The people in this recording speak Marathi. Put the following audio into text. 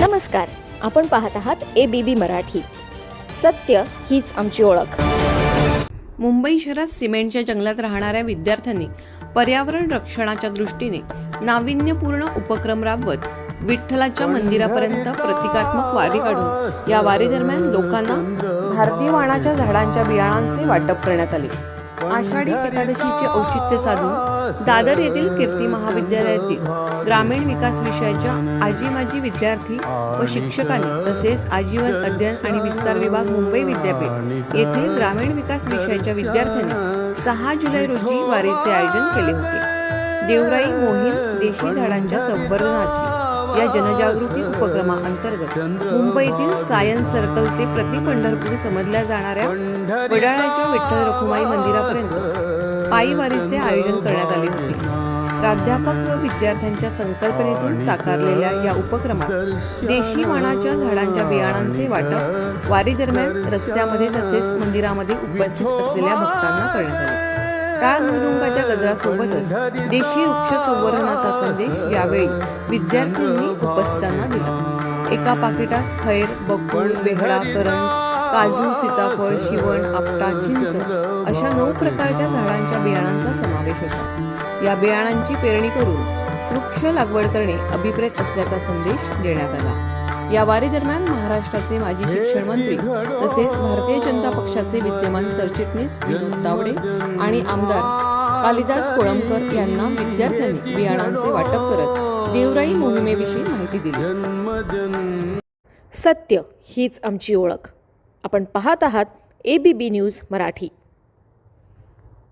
नमस्कार आपण पाहत आहात ए बी बी मराठी. सत्य हीच आमची ओळख. मुंबई शहरात सिमेंटच्या जंगलात राहणाऱ्या विद्यार्थ्यांनी पर्यावरण रक्षणाच्या दृष्टीने नाविन्यपूर्ण उपक्रम राबवत विठ्ठलाच्या मंदिरापर्यंत प्रतिकात्मक वारी काढून या वारीदरम्यान लोकांना भारतीय वाणाच्या झाडांच्या बियाणांचे वाटप करण्यात आले. आषाढी एकादशीचे औचित्य साधून दादर येथील कीर्ती महाविद्यालयातील ग्रामीण विकास विषयाच्या आजी माजी विद्यार्थी व शिक्षकांनी तसेच आजीवन अध्ययन आणि विस्तार विभाग मुंबई विद्यापीठ येथे ग्रामीण विकास विषयाच्या विद्यार्थ्यांनी सहा जुलै रोजी वारीचे आयोजन केले होते. देवराई मोहीम देशी झाडांच्या संवर्धनाची या जनजागृती उपक्रमाअंतर्गत मुंबईतील सायन्स सर्कल ते प्रति पंढरपूर समजल्या जाणाऱ्या वडाळ्याच्या विठ्ठल रखुमाई मंदिरापर्यंत पायी वारीचे आयोजन करण्यात आले होते. प्राध्यापक व विद्यार्थ्यांच्या संकल्पनेतून साकारलेल्या या उपक्रमात देशी वाणाच्या झाडांच्या बियाणांचे वाटप वारी दरम्यान रस्त्यामध्ये तसेच मंदिरामध्ये उपस्थित असलेल्या भक्तांना करण्यात आले. टाळ मृदुंगाच्या गजरासोबतच देशी वृक्ष संवर्धनाचा संदेश यावेळी विद्यार्थ्यांनी उपस्थितांना दिला. एका पाकिटात खैर बकुळ बेहडा करंज काजू सीताफळ शिवण आपटा चिंच अशा नऊ प्रकारच्या झाडांच्या बियाणांचा समावेश होता. या बियाणांची पेरणी करून वृक्ष लागवड करणे अभिप्रेत असल्याचा संदेश देण्यात आला. या वारीदरम्यान महाराष्ट्राचे माजी शिक्षण मंत्री तसेच भारतीय जनता पक्षाचे विद्यमान सरचिटणीस विनोद तावडे आणि आमदार कालिदास कोळंबकर यांना विद्यार्थ्यांनी बियाणांचे वाटप करत देवराई मोहिमेविषयी माहिती दिली. सत्य हीच आमची ओळख. आपण पाहत आहात A B B news Marathi.